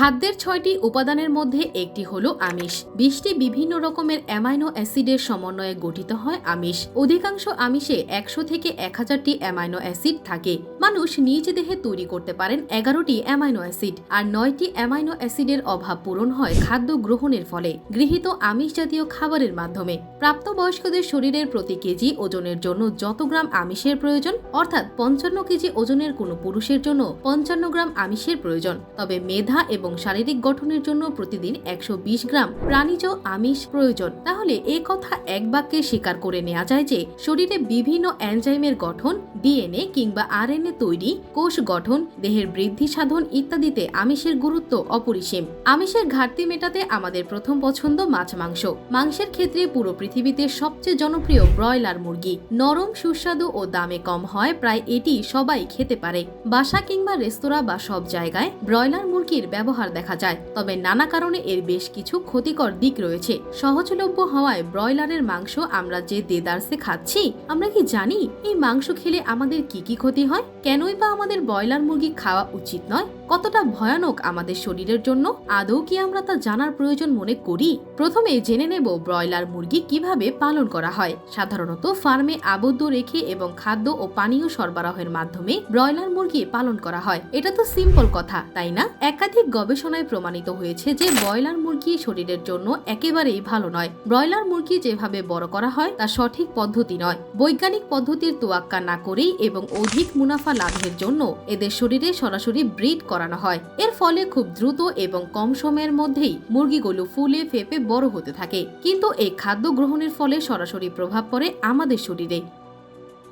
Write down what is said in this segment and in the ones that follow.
খাদ্যের ছয়টি উপাদানের মধ্যে একটি হলো আমিষ। বিশটি বিভিন্ন রকমের অ্যামাইনো অ্যাসিডের সমন্বয়ে গঠিত হয় আমিষ। অধিকাংশ আমিষে একশো থেকে এক হাজারটি অ্যামাইনো অ্যাসিড থাকে। মানুষ নিজ দেহে তৈরি করতে পারেন এগারোটি অ্যামাইনো অ্যাসিড আর নয়টি অ্যামাইনো অ্যাসিডের অভাব পূরণ হয় খাদ্য গ্রহণের ফলে, গৃহীত আমিষ জাতীয় খাবারের মাধ্যমে। প্রাপ্তবয়স্কদের শরীরের প্রতি কেজি ওজনের জন্য যত গ্রাম আমিষের প্রয়োজন, অর্থাৎ পঞ্চান্ন কেজি ওজনের কোনো পুরুষের জন্য পঞ্চান্ন গ্রাম আমিষের প্রয়োজন। তবে মেধা এবং শারীরিক গঠনের জন্য প্রতিদিন একশো বিশ গ্রাম প্রাণীজ আমিষ প্রয়োজন। তাহলে এ কথা এক বাক্যে স্বীকার করে নেওয়া যায় যে, শরীরে বিভিন্ন এনজাইমের গঠন, ডিএনএ কিংবা আরএনএ তৈরি, কোষ গঠন, দেহের বৃদ্ধি সাধন ইত্যাদিতে আমিষের গুরুত্ব অপরিসীম। আমিষের ঘাটতি মেটাতে আমাদের প্রথম পছন্দ মাছ মাংস। মাংসের ক্ষেত্রে পুরো পৃথিবীতে সবচেয়ে জনপ্রিয় ব্রয়লার মুরগি। নরম, সুস্বাদু ও দামে কম হয়, প্রায় এটি সবাই খেতে পারে। বাসা কিংবা রেস্তোরাঁ বা সব জায়গায় ব্রয়লার মুরগির ব্যবহার দেখা যায়। তবে নানা কারণে এর বেশ কিছু ক্ষতিকর দিক রয়েছে। সহজলভ্য হওয়ায় ব্রয়লারের মাংস আমরা যে দেদারসে খাচ্ছি, আমরা কি জানি? এই মাংস খেলে আমাদের কি কি ক্ষতি হয়? কেনই বা আমাদের ব্রয়লার মুরগি খাওয়া উচিত নয়? কতটা ভয়ানক আমাদের শরীরের জন্য, আদৌ কি আমরা তা জানার প্রয়োজন মনে করি? প্রথমে জেনে নেব ব্রয়লার মুরগি কীভাবে পালন করা হয়। সাধারণত ফার্মে আবদ্ধ রেখে এবং খাদ্য ও পানীয় সরবরাহের মাধ্যমে ব্রয়লার মুরগি পালন করা হয়। এটা তো সিম্পল কথা, তাই না? একাধিক গবেষণায় প্রমাণিত হয়েছে যে ব্রয়লার মুরগি শরীরের জন্য একেবারেই ভালো নয়। ব্রয়লার মুরগি যেভাবে বড় করা হয়, তা সঠিক পদ্ধতি নয়। বৈজ্ঞানিক পদ্ধতির তোয়াক্কা না করেই এবং অধিক মুনাফা লাভের জন্য এদের শরীরে সরাসরি ব্রিড করানো হয়। এর ফলে খুব দ্রুত এবং কম সময়ের মধ্যেই মুরগিগুলো ফুলে ফেপে বড় হতে থাকে। কিন্তু এই খাদ্য গ্রহণের ফলে সরাসরি প্রভাব পড়ে আমাদের শরীরে।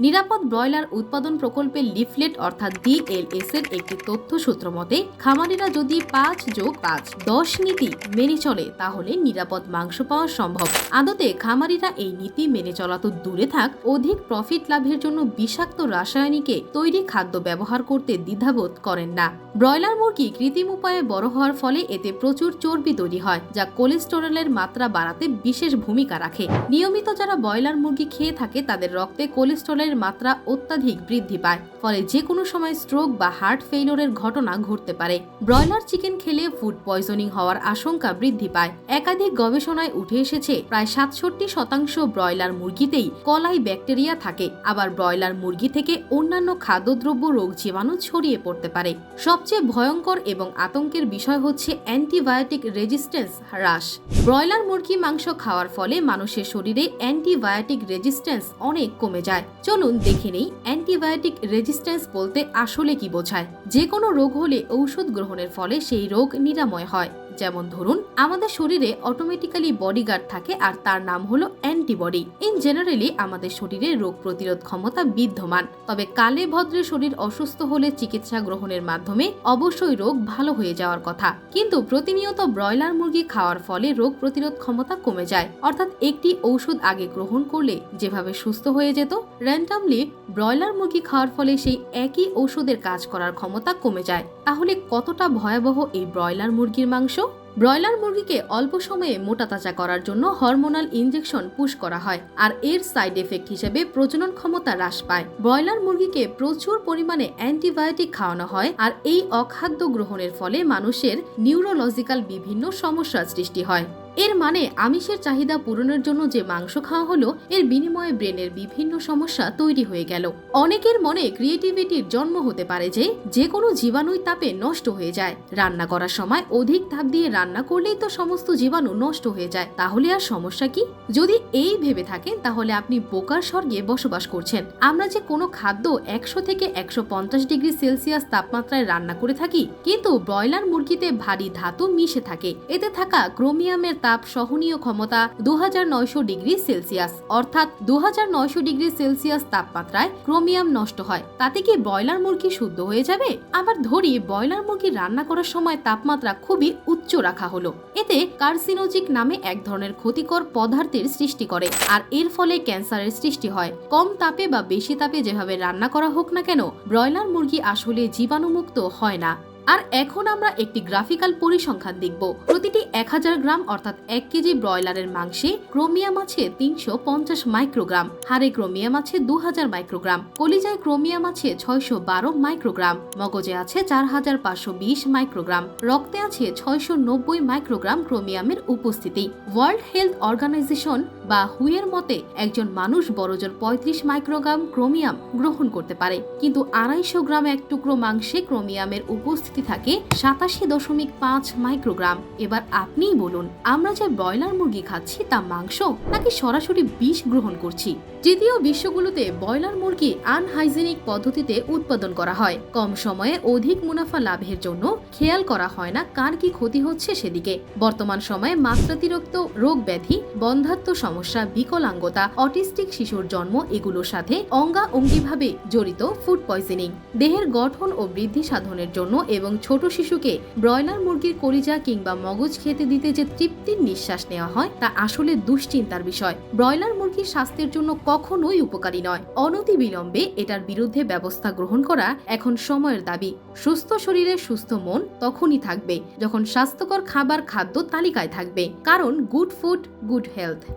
নিরাপদ ব্রয়লার উৎপাদন প্রকল্পের লিফলেট অর্থাৎ ডিএলএস এর একটি তথ্য সূত্র মতে, খামারিরা যদি পাঁচ যোগ পাঁচ দশ নীতি মেনে চলে, তাহলে নিরাপদ মাংস পাওয়া সম্ভব। আদতে খামারিরা এই নীতি মেনে চলা তো দূরে থাক, অধিক প্রফিট লাভের জন্য বিষাক্ত রাসায়নিকে তৈরি খাদ্য ব্যবহার করতে দ্বিধাবোধ করেন না। ব্রয়লার মুরগি কৃত্রিম উপায়ে বড় হওয়ার ফলে এতে প্রচুর চর্বি তৈরি হয়, যা কোলেস্টেরলের মাত্রা বাড়াতে বিশেষ ভূমিকা রাখে। নিয়মিত যারা ব্রয়লার মুরগি খেয়ে থাকে, তাদের রক্তে কোলেস্টেরলের মাত্রা অত্যাধিক বৃদ্ধি পায়, ফলে যে কোনো সময় স্ট্রোক বা হার্ট ফেইলরের ঘটনা ঘটতে পারে। ব্রয়লার চিকেন খেলে ফুড পয়জনিং হওয়ার আশঙ্কা বৃদ্ধি পায়। একাধিক গবেষণায় উঠে এসেছে, প্রায় সাতষট্টি শতাংশ ব্রয়লার মুরগিতেই কলাই ব্যাকটেরিয়া থাকে। আবার ব্রয়লার মুরগি থেকে অন্যান্য খাদ্যদ্রব্য রোগ জীবাণু ছড়িয়ে পড়তে পারে। সবচেয়ে ভয়ঙ্কর এবং আতঙ্কের বিষয় হচ্ছে অ্যান্টিবায়োটিক রেজিস্ট্যান্স হ্রাস। ব্রয়লার মুরগি মাংস খাওয়ার ফলে মানুষের শরীরে অ্যান্টিবায়োটিক রেজিস্ট্যান্স অনেক কমে যায়। চলুন দেখে নেই অ্যান্টিবায়োটিক রেজিস্ট্যান্স বলতে আসলে কি বোঝায়? যে কোনো রোগ হলে ঔষধ গ্রহণের ফলে সেই রোগ নিরাময় হয়। যেমন ধরুন, আমাদের শরীরে অটোমেটিক্যালি বডিগার্ড থাকে আর তার নাম হলো অ্যান্টিবডি ইন জেনারেলি আমাদের শরীরে রোগ প্রতিরোধ ক্ষমতা বিদ্যমান। তবে কালে ভদ্রে শরীর অসুস্থ হলে চিকিৎসা গ্রহণের মাধ্যমে অবশ্যই রোগ ভালো হয়ে যাওয়ার কথা। কিন্তু প্রতিনিয়ত ব্রয়লার মুরগি খাওয়ার ফলে রোগ প্রতিরোধ ক্ষমতা কমে যায়। অর্থাৎ একটি ঔষধ আগে গ্রহণ করলে যেভাবে সুস্থ হয়ে যেত র্যান্ডামলি ব্রয়লার মুরগি খাওয়ার ফলে সেই একই ঔষধের কাজ করার ক্ষমতা কমে যায়। তাহলে কতটা ভয়াবহ এই ব্রয়লার মুরগির মাংস? ব্রয়লার মুরগিকে অল্প সময়ে মোটা তাজা করার জন্য হরমোনাল ইঞ্জেকশন পুশ করা হয় আর এর সাইড এফেক্ট হিসেবে প্রজনন ক্ষমতা হ্রাস পায়। ব্রয়লার মুরগিকে প্রচুর পরিমাণে অ্যান্টিবায়োটিক খাওয়ানো হয় আর এই অখাদ্য গ্রহণের ফলে মানুষের নিউরোলজিক্যাল বিভিন্ন সমস্যার সৃষ্টি হয়। এর মানে আমিষের চাহিদা পূরণের জন্য যে মাংস খাওয়া হলো, এর বিনিময়ে ব্রেনের বিভিন্ন সমস্যা তৈরি হয়ে গেল। অনেকের মনে ক্রিয়েটিভিটির জন্ম হতে পারে যে যে কোনো জীবাণুই তাপে নষ্ট হয়ে যায়। রান্না করার সময় অধিক তাপ দিয়ে রান্না করলেই তো সমস্ত জীবাণু নষ্ট হয়ে যায়। তাহলে আর সমস্যা কি? যদি এই ভেবে থাকেন, তাহলে আপনি বোকার স্বর্গে বসবাস করছেন। আমরা যে কোনো খাদ্য একশো থেকে একশো পঞ্চাশ ডিগ্রি সেলসিয়াস তাপমাত্রায় রান্না করে থাকি, কিন্তু ব্রয়লার মুরগিতে ভারী ধাতু মিশে থাকে। এতে থাকা ক্রোমিয়ামের তাপ সহনীয় ক্ষমতা দু হাজার নয়শো ডিগ্রি সেলসিয়াস। অর্থাৎ দু হাজার নয়শো ডিগ্রি সেলসিয়াস তাপমাত্রায় ক্রোমিয়াম নষ্ট হয়। তাতে কি ব্রয়লার মুরগি শুদ্ধ হয়ে যাবে? আবার ধরি, ব্রয়লার মুরগি রান্না করার সময় তাপমাত্রা খুবই উচ্চ রাখা হলো। এতে কার্সিনোজিক নামে এক ধরনের ক্ষতিকর পদার্থের সৃষ্টি করে, আর এর ফলে ক্যান্সারের সৃষ্টি হয়। কম তাপে বা বেশি তাপে যেভাবে রান্না করা হোক না কেন, ব্রয়লার মুরগি আসলে জীবাণুমুক্ত হয় না। আর এখন আমরা একটি গ্রাফিক্যাল পরিসংখ্যান দেখব। প্রতিটি এক হাজার গ্রাম অর্থাৎ এক কেজি ব্রয়লারের মাংসে ক্রোমিয়াম আছে তিনশো পঞ্চাশ মাইক্রোগ্রাম, হাড়ে ক্রোমিয়াম আছে দু হাজার মাইক্রোগ্রাম, কলিজায় ক্রোমিয়াম আছে ছয়শো বারো মাইক্রোগ্রাম, মগজে আছে চার হাজার পাঁচশো বিশ মাইক্রোগ্রাম, রক্তে আছে ছয়শো নব্বই মাইক্রোগ্রাম ক্রোমিয়ামের উপস্থিতি। ওয়ার্ল্ড হেলথ অর্গানাইজেশন বা হুয়ের মতে একজন মানুষ বড়জোর পঁয়ত্রিশ মাইক্রোগ্রাম ক্রোমিয়াম গ্রহণ করতে পারে। কিন্তু আড়াইশো গ্রাম এক টুকরো মাংসে ক্রোমিয়ামের উপস্থিতি থাকে সাতাশি দশমিক পাঁচ মাইক্রোগ্রাম। এবার আপনিই বলুন, আমরা যে ব্রয়লার মুরগি খাচ্ছি তা মাংস নাকি সরাসরি বিষ গ্রহণ করছি? যদিও বিশ্বগুলোতে ব্রয়লার মুরগি আনহাইজেনিক পদ্ধতিতে উৎপাদন করা হয়, কম সময়ে অধিক মুনাফা লাভের জন্য খেয়াল করা হয় না কার কি ক্ষতি হচ্ছে সেদিকে। বর্তমান সময়ে মাত্রাতিরিক্ত রোগ ব্যাধি, বন্ধাত্ম সমস্যা, বিকলাঙ্গতা, অটিস্টিক শিশুর জন্ম এগুলোর সাথে অঙ্গা অঙ্গিভাবে জড়িত ফুড পয়জনিং দেহের গঠন ও বৃদ্ধি সাধনের জন্য এবং ছোট শিশুকে ব্রয়লার মুরগির কলিজা কিংবা মগজ খেতে দিতে যে তৃপ্তির নিঃশ্বাস নেওয়া হয়, তা আসলে দুশ্চিন্তার বিষয়। ব্রয়লার মুরগির স্বাস্থ্যের জন্য কখনোই উপকারী নয়। অনতি বিলম্বে এটার বিরুদ্ধে ব্যবস্থা গ্রহণ করা এখন সময়ের দাবি। সুস্থ শরীরে সুস্থ মন তখনই থাকবে যখন স্বাস্থ্যকর খাবার খাদ্য তালিকায় থাকবে। কারণ গুড ফুড গুড হেলথ